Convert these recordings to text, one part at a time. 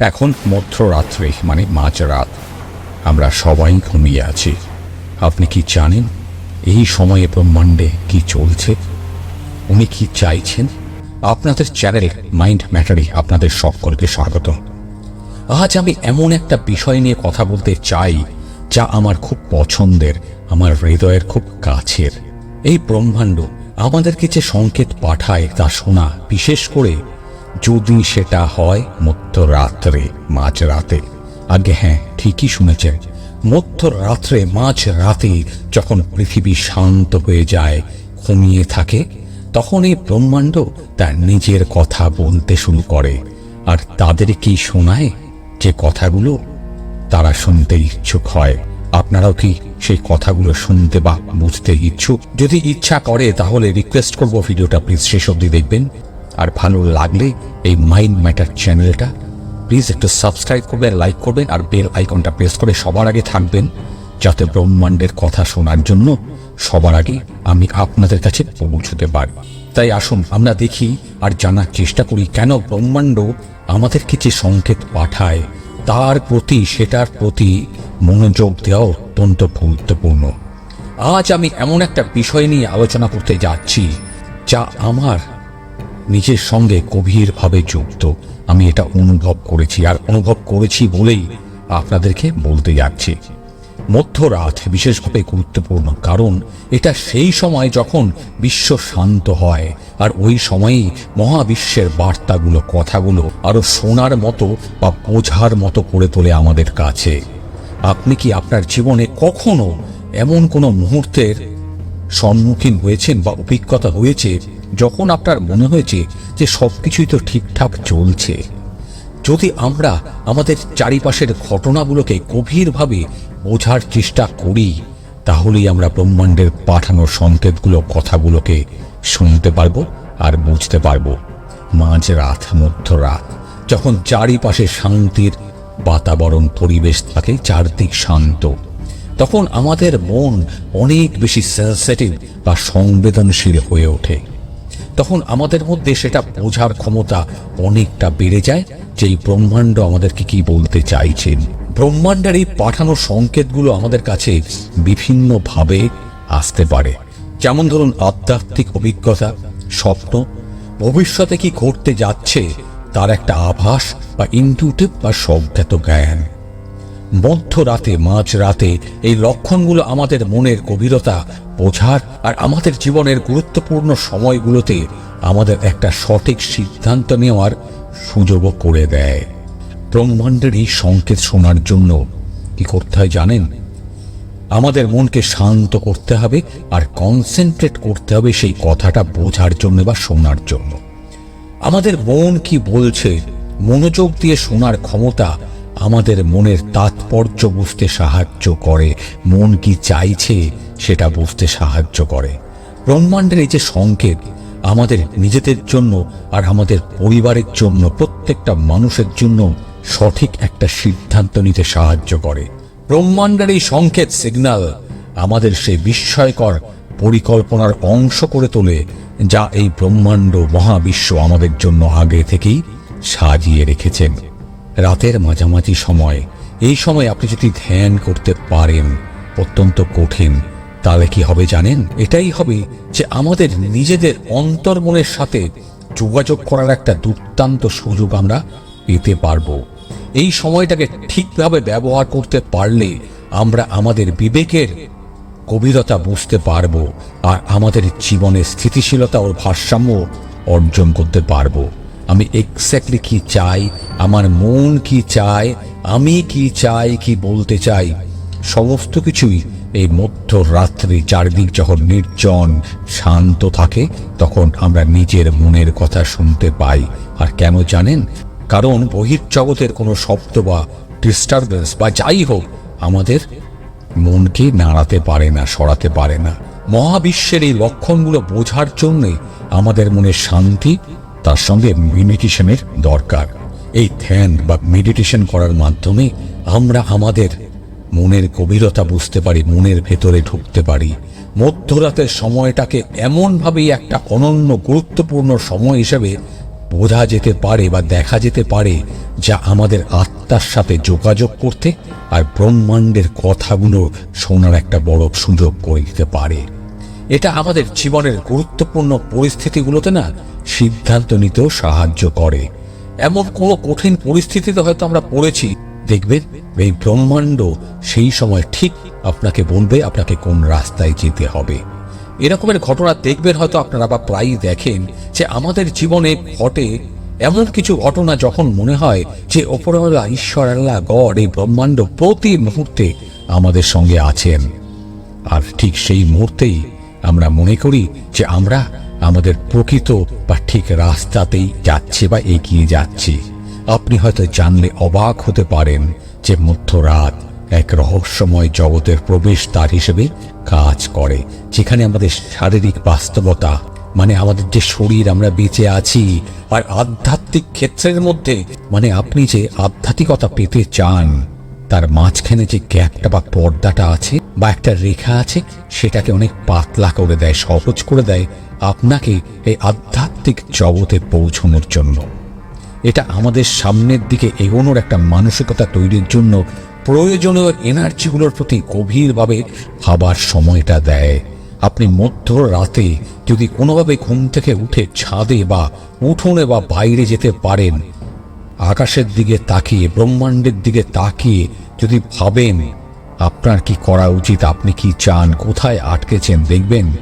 এখন মধ্যরাত্রে মানে মাঝরাত। আমরা সবাই ঘুমিয়ে আছি। আপনি কি জানেন এই সময়ে ব্রহ্মাণ্ডে কি চলছে? উনি কি চাইছেন? আপনাদের চ্যানেল মাইন্ড ম্যাটারে আপনাদের সকলকে স্বাগত। আজ আমি এমন একটা বিষয় নিয়ে কথা বলতে চাই, যা আমার খুব পছন্দের, আমার হৃদয়ের খুব কাছের। এই ব্রহ্মাণ্ড আমাদেরকে যে সংকেত পাঠায় তা শোনা, বিশেষ করে যদি সেটা হয় মধ্যরাত্রে মাঝরাতে আগে হ্যাঁ ঠিকই শুনেছেন মধ্যরাত্রে মাঝ রাতে যখন পৃথিবী শান্ত হয়ে যায়, ঘুমিয়ে থাকে তখন এই ব্রহ্মাণ্ড তার নিজের কথা বলতে শুরু করে। আর তাদের কি শোনায়? যে কথাগুলো তারা শুনতে ইচ্ছুক হয়। আপনারাও কি সেই কথাগুলো শুনতে বা বুঝতে ইচ্ছুক? যদি ইচ্ছা করে, তাহলে রিকোয়েস্ট করব ভিডিওটা প্লিজ শেষ অবধি দেখবেন। আর ভালো লাগলে এই মাইন্ড ম্যাটার চ্যানেলটা প্লিজ একটু সাবস্ক্রাইব করবেন লাইক করবেন আর বেল আইকনটা প্রেস করে সবার আগে থাকবেন যাতে ব্রহ্মাণ্ডের কথা শোনার জন্য সবার আগে আমি আপনাদের কাছে পৌঁছতে পারি। তাই আসুন, আমরা দেখি আর জানার চেষ্টা করি কেন ব্রহ্মাণ্ড আমাদেরকে যে সংকেত পাঠায়, তার প্রতি, সেটার প্রতি মনোযোগ দেওয়া অত্যন্ত গুরুত্বপূর্ণ। আজ আমি এমন একটা বিষয় নিয়ে আলোচনা করতে যাচ্ছি, যা আমার নিজের সঙ্গে গভীরভাবে যুক্ত। আমি এটা অনুভব করেছি আর অনুভব করেছি বলেই আপনাদেরকে বলতে যাচ্ছি। মধ্যরাত বিশেষভাবে গুরুত্বপূর্ণ কারণ এটা সেই সময় যখন বিশ্ব শান্ত হয় আর ওই সময়েই মহাবিশ্বের বার্তাগুলো, কথাগুলো আরও শোনার মতো বা বোঝার মতো করে তোলে আমাদের কাছে। আপনি কি আপনার জীবনে কখনো এমন কোনো মুহূর্তের সম্মুখীন হয়েছেন বা অভিজ্ঞতা হয়েছে যখন আপনার মনে হয়েছে যে সব কিছুই তো ঠিকঠাক চলছে, যদি আমরা আমাদের চারিপাশের ঘটনাগুলোকে গভীরভাবে বোঝার চেষ্টা করি, তাহলেই আমরা ব্রহ্মাণ্ডের পাঠানো সংকেতগুলো কথাগুলোকে শুনতে পারব আর বুঝতে পারব। মাঝরাত মধ্যরাত যখন চারিপাশে শান্তির বাতাবরণ পরিবেশ থাকে, চারদিক শান্ত, তখন আমাদের মন অনেক বেশি সেন্সিটিভ বা সংবেদনশীল হয়ে ওঠে। তখন আমাদের মধ্যে সেটা বোঝার ক্ষমতা অনেকটা বেড়ে যায় যে এই ব্রহ্মাণ্ড আমাদেরকে কি বলতে চাইছেন। ব্রহ্মাণ্ডের এই পাঠানো সংকেতগুলো আমাদের কাছে বিভিন্নভাবে আসতে পারে। যেমন ধরুন আধ্যাত্মিক অভিজ্ঞতা, স্বপ্ন, ভবিষ্যতে কি ঘটতে যাচ্ছে তার একটা আভাস বা ইনটিউটিভ বা স্বজ্ঞাত জ্ঞান। মধ্যরাতে মাঝ রাতে এই লক্ষণগুলো আমাদের মনের গভীরতা, বোঝার আর আমাদের জীবনের গুরুত্বপূর্ণ সময়গুলোতে আমাদের একটা সঠিক সিদ্ধান্ত নেওয়ার সুযোগও করে দেয়। ব্রহ্মাণ্ডের এই সংকেত শোনার জন্য কি করতে হয় জানেন? আমাদের মনকে শান্ত করতে হবে আর কনসেন্ট্রেট করতে হবে সেই কথাটা বোঝার জন্য বা শোনার জন্য। আমাদের মন কি বলছে, মনোযোগ দিয়ে শোনার ক্ষমতা আমাদের মনের তাৎপর্য বুঝতে সাহায্য করে। মন কি চাইছে সেটা বুঝতে সাহায্য করে। ব্রহ্মাণ্ডের এই যে সংকেত আমাদের নিজেদের জন্য আর আমাদের পরিবারের জন্য, প্রত্যেকটা মানুষের জন্য সঠিক একটা সিদ্ধান্ত নিতে সাহায্য করে। ব্রহ্মাণ্ডের এই সংকেত সিগন্যাল আমাদের সেই বিস্ময়কর পরিকল্পনার অংশ করে তোলে, যা এই ব্রহ্মাণ্ড মহাবিশ্ব আমাদের জন্য আগে থেকেই সাজিয়ে রেখেছেন। রাতের মাঝামাঝি সময়। এই সময় আপনি যদি ধ্যান করতে পারেন, অত্যন্ত কঠিন, তাহলে কি হবে জানেন? এটাই হবে যে আমাদের নিজেদের অন্তর্মনের সাথে যোগাযোগ করার একটা দুর্দান্ত সুযোগ আমরা পেতে পারব। এই সময়টাকে ঠিকভাবে ব্যবহার করতে পারলে আমরা আমাদের বিবেকের গভীরতা বুঝতে পারব আর আমাদের জীবনের স্থিতিশীলতা ও ভারসাম্য অর্জন করতে পারব। আমি এক্স্যাক্টলি কি চাই? আমার মন কি চায় আমি কি চাই? কি বলতে চাই? সমস্ত কিছুই এই মধ্যরাত্রি চারদিক যখন নির্জন শান্ত থাকে, তখন আমরা নিজের মনের কথা শুনতে পাই। আর কেন জানেন? কারণ বহির্জগতের কোনো শব্দ বা ডিস্টারবেন্স বা যাই হোক, আমাদের মনকে নাড়াতে পারে না, সরাতে পারে না। মহাবিশ্বের এই লক্ষণগুলো বোঝার জন্যে আমাদের মনে শান্তি তার সঙ্গে মেডিটেশনের দরকার। এই ধ্যান বা মেডিটেশন করার মাধ্যমে আমরা আমাদের মনের গভীরতা বুঝতে পারি, মনের ভেতরে ঢুকতে পারি। মধ্যরাতের সময়টাকে এমনভাবেই একটা অনন্য গুরুত্বপূর্ণ সময় হিসেবে বোঝা যেতে পারে বা দেখা যেতে পারে, যা আমাদের আত্মার সাথে যোগাযোগ করতে আর ব্রহ্মাণ্ডের কথাগুলো শোনার একটা বড় সুযোগ করে দিতে পারে। এটা আমাদের জীবনের গুরুত্বপূর্ণ পরিস্থিতিগুলোতে না সিদ্ধান্ত নিতেও সাহায্য করে। এমন কোনো কঠিন পরিস্থিতিতে হয়তো আমরা পড়েছি। দেখবেন, এই ব্রহ্মাণ্ড সেই সময় ঠিক আপনাকে বলবে আপনাকে কোন রাস্তায় যেতে হবে। এরকমের ঘটনা দেখবেন হয়তো আপনারা বা প্রায়ই দেখেন যে আমাদের জীবনে ঘটে এমন কিছু ঘটনা যখন মনে হয় যে ওপরওয়ালা ঈশ্বর, আল্লাহ, গড এই ব্রহ্মাণ্ড প্রতি মুহূর্তে আমাদের সঙ্গে আছেন। আর ঠিক সেই মুহূর্তেই আমরা মনে করি যে আমরা আমাদের প্রকৃত বা ঠিক রাস্তাতেই যাচ্ছে বা এগিয়ে যাচ্ছি। আপনি হয়তো জানলে অবাক হতে পারেন যে মধ্যরাত এক রহস্যময় জগতের প্রবেশ প্রবেশদ্বার হিসেবে কাজ করে, যেখানে আমাদের শারীরিক বাস্তবতা মানে আমাদের যে শরীর আমরা বেঁচে আছি, আর আধ্যাত্মিক ক্ষেত্রের মধ্যে মানে আপনি যে আধ্যাত্মিকতা পেতে চান তার মাঝখানে যে গ্যাপটা বা পর্দাটা আছে বা একটা রেখা আছে, সেটাকে অনেক পাতলা করে দেয়, সহজ করে দেয় আপনাকে এই আধ্যাত্মিক জগতে পৌঁছানোর জন্য। এটা আমাদের সামনের দিকে এগোনোর একটা মানসিকতা তৈরির জন্য প্রয়োজনীয় এনার্জিগুলোর প্রতি গভীরভাবে ভাবার সময়টা দেয়। আপনি মধ্য রাতে যদি কোনোভাবে ঘুম থেকে উঠে ছাদে বা উঠোনে বা বাইরে যেতে পারেন আকাশের দিকে তাকিয়ে, ব্রহ্মাণ্ডের দিকে তাকিয়ে যদি ভাবেন, আপনার কি করা উচিত? আপনি কি চান? কোথায় আটকেছেন? দেখবেন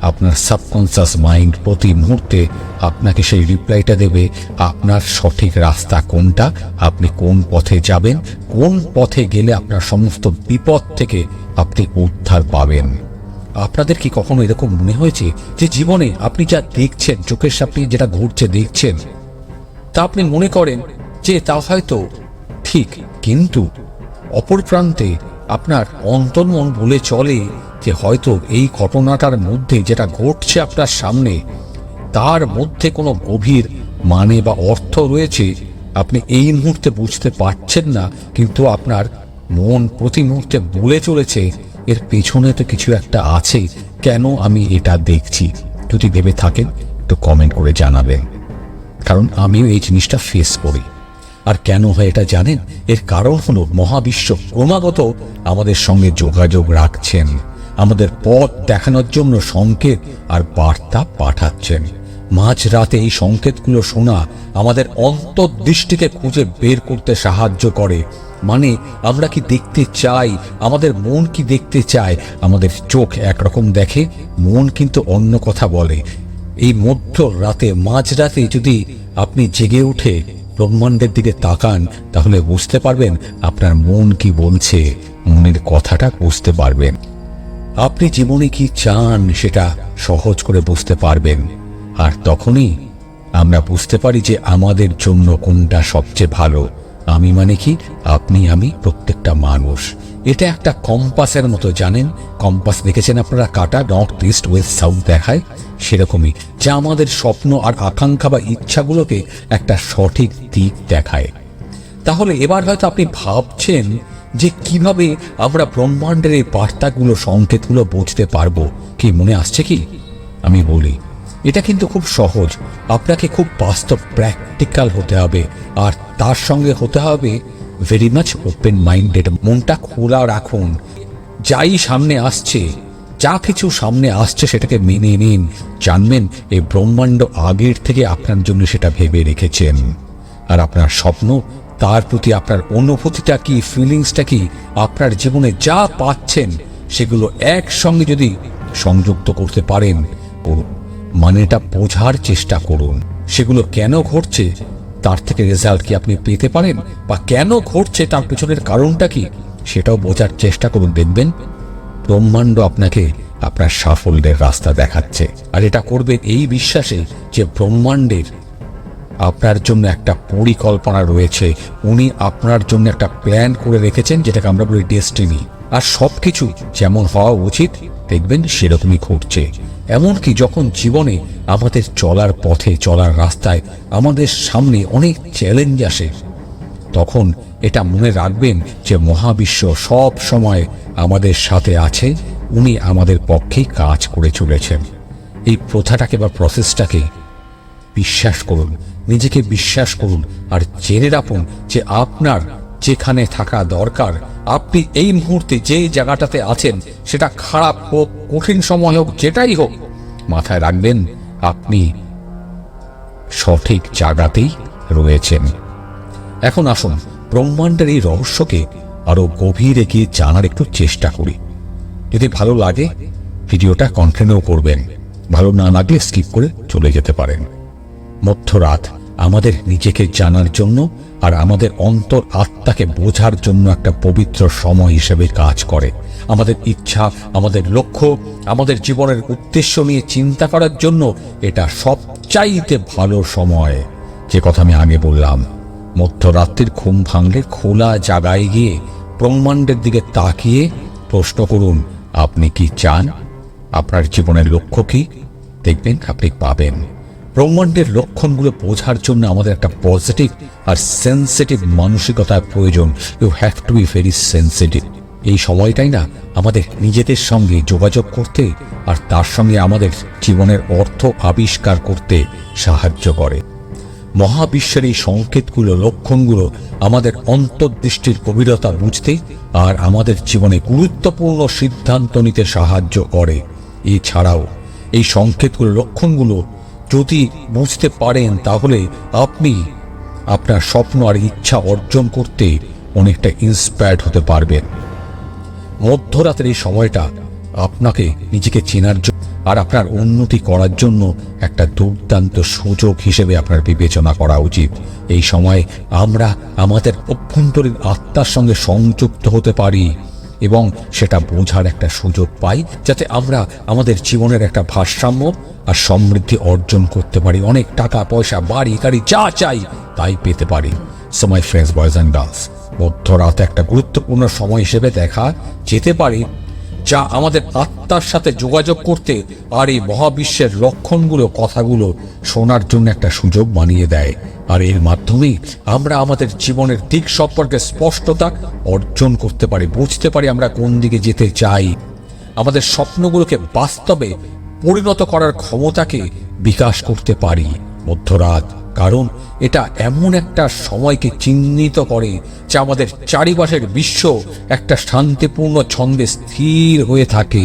আপনার সাবকনসিয়াস মাইন্ড প্রতি মুহূর্তে আপনাকে সেই রিপ্লাইটা দেবে, আপনার সঠিক রাস্তা কোনটা? আপনি কোন পথে যাবেন? কোন পথে গেলে আপনার সমস্ত বিপদ থেকে আপনি উদ্ধার পাবেন? আপনাদের কি কখনো এরকম মনে হয়েছে যে জীবনে আপনি যা দেখছেন, চোখের সামনে যেটা ঘুরছে, দেখছেন, তা আপনি মনে করেন যে তা হয়তো ঠিক, কিন্তু অপর প্রান্তে আপনার অন্তর্মন বলে চলে যে হয়তো এই ঘটনাটার মধ্যে যেটা ঘটছে আপনার সামনে, তার মধ্যে কোনো গভীর মানে বা অর্থ রয়েছে, আপনি এই মুহূর্তে বুঝতে পারছেন না, কিন্তু আপনার মন প্রতি মুহূর্তে বলে চলেছে, এর পেছনে তো কিছু একটা আছে, কেন আমি এটা দেখছি? যদি ভেবে থাকেন, একটু কমেন্ট করে জানাবেন। কারণ আমিও এই জিনিসটা ফেস করি। আর কেন হয় এটা জানেন? এর কারণ হল মহাবিশ্ব ক্রমাগত আমাদের সঙ্গে যোগাযোগ রাখছেন, আমাদের পথ দেখানোর জন্য সংকেত আর বার্তা পাঠাচ্ছেন। মাঝ রাতে এই সংকেতগুলো শোনা আমাদের অন্তর্দৃষ্টিকে খুঁজে বের করতে সাহায্য করে। মানে আমরা কি দেখতে চাই? আমাদের মন কি দেখতে চায়? আমাদের চোখ একরকম দেখে, মন কিন্তু অন্য কথা বলে। এই মধ্য রাতে মাঝরাতে যদি আপনি জেগে উঠে ব্রহ্মাণ্ডের দিকে তাকান, তাহলে বুঝতে পারবেন আপনার মন কি বলছে, মনের কথাটা বুঝতে পারবেন। আপনি জীবনে কি চান সেটা সহজ করে বুঝতে পারবেন। আর তখনই আমরা বুঝতে পারি যে আমাদের জন্য কোনটা সবচেয়ে ভালো। আমি মানে কি? আপনি আমি প্রত্যেকটা মানুষ। এটা একটা কম্পাসের মতো, জানেন? কম্পাস দেখেছেন আপনারা? কাটা নর্থ ইস্ট ওয়েস্ট সাউথ দেখায় সেরকমই। যা আমাদের স্বপ্ন আর আকাঙ্ক্ষা বা ইচ্ছাগুলোকে একটা সঠিক দিক দেখায়। তাহলে এবার হয়তো আপনি ভাবছেন যে কীভাবে আমরা ব্রহ্মাণ্ডের এই বার্তাগুলো, সংকেতগুলো বুঝতে পারব। কি মনে আসছে কি? আমি বলি, এটা কিন্তু খুব সহজ। আপনাকে খুব বাস্তব, প্র্যাকটিক্যাল হতে হবে। আর তার সঙ্গে হতে হবে ভেরি মাচ ওপেন মাইন্ডেড মনটা খোলা রাখুন। যাই সামনে আসছে, যা কিছু সামনে আসছে সেটাকে মেনে নিন। জানবেন এই ব্রহ্মাণ্ড আগের থেকে আপনার জন্য সেটা ভেবে রেখেছেন। আর আপনার স্বপ্ন, তার প্রতি আপনার অনুভূতিটা কি ফিলিংসটা কি, আপনার জীবনে যা পাচ্ছেন, সেগুলো একসঙ্গে যদি সংযুক্ত করতে পারেন মানে এটা বোঝার চেষ্টা করুন। সেগুলো কেন ঘটছে তার থেকে রেজাল্ট কি আপনি পেতে পারেন? বা কেন ঘটছে তার পেছনের কারণটা কি? সেটাও বোঝার চেষ্টা করুন, দেখবেন। ব্রহ্মাণ্ড আপনাকে আপনার সাফল্যের রাস্তা দেখাচ্ছে। আর এটা করবেন এই বিশ্বাসে যে ব্রহ্মাণ্ডের আপনার জন্য একটা পরিকল্পনা রয়েছে। উনি আপনার জন্য একটা প্ল্যান করে রেখেছেন, যেটাকে আমরা বলি ডেস্টিনি আর সব কিছু যেমন হওয়া উচিত দেখবেন সেরকমই ঘটছে। এমনকি যখন জীবনে আমাদের চলার পথে, চলার রাস্তায় আমাদের সামনে অনেক চ্যালেঞ্জ আসে, তখন এটা মনে রাখবেন যে মহাবিশ্ব সব সময় আমাদের সাথে আছে, উনি আমাদের পক্ষেই কাজ করে চলেছেন। এই প্রথাটাকে বা প্রসেসটাকে বিশ্বাস করুন, নিজেকে বিশ্বাস করুন আর জেনে রাখুন যে আপনার যেখানে থাকা দরকার। আপনি এই মুহূর্তে যে জায়গাটাতে আছেন, সেটা খারাপ হোক, কঠিন সময় হোক, যেটাই হোক, মাথায় রাখবেন, আপনি সঠিক জায়গাতেই রয়েছেন। এখন আসুন, ব্রহ্মাণ্ডের এই রহস্যকে আরও গভীরে গিয়ে জানার একটু চেষ্টা করি। যদি ভালো লাগে, ভিডিওটা কন্টিনিউ করবেন। ভালো না লাগলে স্কিপ করে চলে যেতে পারেন। মধ্যরাত আমাদের নিজেকে জানার জন্য আর আমাদের অন্তর আত্মাকে বোঝার জন্য একটা পবিত্র সময় হিসেবে কাজ করে। আমাদের ইচ্ছা, আমাদের লক্ষ্য, আমাদের জীবনের উদ্দেশ্য নিয়ে চিন্তা করার জন্য এটা সবচাইতে ভালো সময়। যে কথা আমি আগে বললাম, মধ্যরাত্রির ঘুম ভাঙলে খোলা জায়গায় গিয়ে ব্রহ্মাণ্ডের দিকে তাকিয়ে প্রশ্ন করুন, আপনি কি চান? আপনার জীবনের লক্ষ্য কি? দেখবেন আপনি পাবেন। ব্রহ্মাণ্ডের লক্ষণগুলো বোঝার জন্য আমাদের একটা পজিটিভ আর সেন্সিটিভ মানসিকতার প্রয়োজন। You have to be very sensitive এই সময়টাই না, আমাদের নিজেদের সঙ্গে যোগাযোগ করতে আর তার সঙ্গে আমাদের জীবনের অর্থ আবিষ্কার করতে সাহায্য করে। মহাবিশ্বের এই সংকেতগুলো, লক্ষণগুলো আমাদের অন্তর্দৃষ্টির গভীরতা বুঝতে আর আমাদের জীবনে গুরুত্বপূর্ণ সিদ্ধান্ত নিতে সাহায্য করে। এছাড়াও এই সংকেতগুলো, লক্ষণগুলো যদি বুঝতে পারেন তাহলে আপনি আপনার স্বপ্ন আর ইচ্ছা অর্জন করতে অনেকটা ইন্সপায়ার্ড হতে পারবেন। মধ্যরাতের এই সময়টা আপনাকে নিজেকে চেনার জন্য আর আপনার উন্নতি করার জন্য একটা দুর্দান্ত সুযোগ হিসেবে আপনার বিবেচনা করা উচিত। এই সময় আমরা আমাদের অভ্যন্তরীণ আত্মার সঙ্গে সংযুক্ত হতে পারি। এবং সেটা বোঝার একটা সুযোগ পাই যাতে আমরা আমাদের জীবনের একটা ভারসাম্য আর সমৃদ্ধি অর্জন করতে পারি। অনেক টাকা, পয়সা, বাড়ি, গাড়ি, যা চাই তাই পেতে পারি। So my friends boys and girls মধ্যরাত একটা গুরুত্বপূর্ণ সময় হিসেবে দেখা, যেতে পারে যা আমাদের আত্মার সাথে যোগাযোগ করতে আর এই মহাবিশ্বের লক্ষণগুলো, কথাগুলো শোনার জন্য একটা সুযোগ বানিয়ে দেয়। আর এর মাধ্যমেই আমরা আমাদের জীবনের দিক সম্পর্কে স্পষ্টতা অর্জন করতে পারি, বুঝতে পারি আমরা কোন দিকে যেতে চাই। আমাদের স্বপ্নগুলোকে বাস্তবে পরিণত করার ক্ষমতাকে বিকাশ করতে পারি। মধ্যরাত কারণ এটা এমন একটা সময়কে চিহ্নিত করে যা আমাদের চারিপাশের বিশ্ব একটা শান্তিপূর্ণ ছন্দে স্থির হয়ে থাকে,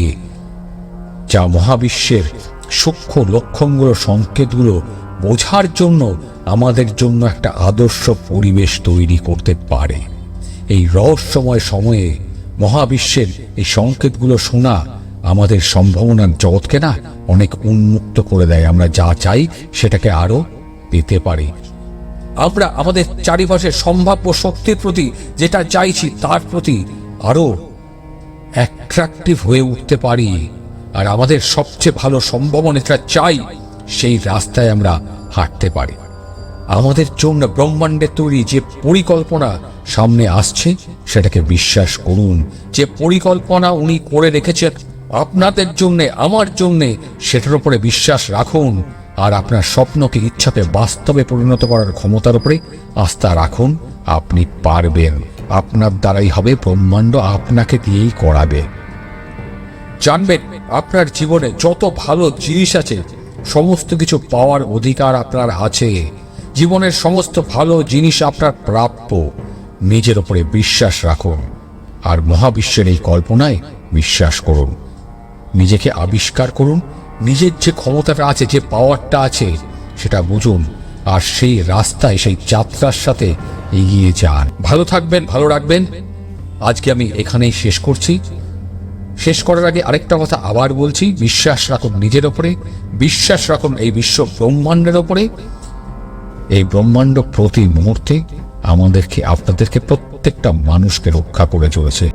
যা মহাবিশ্বের সূক্ষ্ম লক্ষণগুলো, সংকেতগুলো বোঝার জন্য আমাদের জন্য একটা আদর্শ পরিবেশ তৈরি করতে পারে। এই রহস্যময় সময়ে মহাবিশ্বের এই সংকেতগুলো শোনা আমাদের সম্ভাবনার জগৎকে না অনেক উন্মুক্ত করে দেয়। আমরা যা চাই সেটাকে আরও পেতে পারি। আমরা আমাদের চারিপাশের সম্ভাব্য শক্তির প্রতি যেটা চাইছি তার প্রতি আরও অ্যাট্রাকটিভ হয়ে উঠতে পারি। আর আমাদের সবচেয়ে ভালো সম্ভাবনা চাই, সেই রাস্তায় আমরা হাঁটতে পারি। আমাদের জন্য ব্রহ্মাণ্ডের তৈরি যে পরিকল্পনা সামনে আসছে, সেটাকে বিশ্বাস করুন। যে পরিকল্পনা উনি করে রেখেছেন, আপনাদের জন্যে, আমার জন্যে, সেটার উপরে বিশ্বাস রাখুন। আর আপনার স্বপ্নকে ইচ্ছাতে বাস্তবে পরিণত করার ক্ষমতার উপরে আস্থা রাখুন, আপনি পারবেন। আপনার দ্বারাই হবে ব্রহ্মাণ্ড, আপনাকে দিয়েই করাবে। জানবেন, আপনার জীবনে যত ভালো জিনিস আছে, সমস্ত কিছু পাওয়ার অধিকার আপনার আছে। জীবনের সমস্ত ভালো জিনিস আপনার প্রাপ্য। নিজের উপরে বিশ্বাস রাখুন। আর মহাবিশ্বের এই কল্পনায় বিশ্বাস করুন। নিজেকে আবিষ্কার করুন নিজের যে ক্ষমতাটা আছে, যে পাওয়ারটা আছে, সেটা বুঝুন আর সেই রাস্তায়, সেই যাত্রার সাথে এগিয়ে যান। ভালো থাকবেন, ভালো রাখবেন। আজকে আমি এখানেই শেষ করছি। শেষ করার আগে আরেকটা কথা আবার বলছি, বিশ্বাস রাখুন নিজের ওপরে, বিশ্বাস রাখুন এই বিশ্ব ব্রহ্মাণ্ডের ওপরে। এই ব্রহ্মাণ্ড প্রতি মুহূর্তে আমাদেরকে, আপনাদেরকে প্রত্যেকটা মানুষকে রক্ষা করে চলেছে।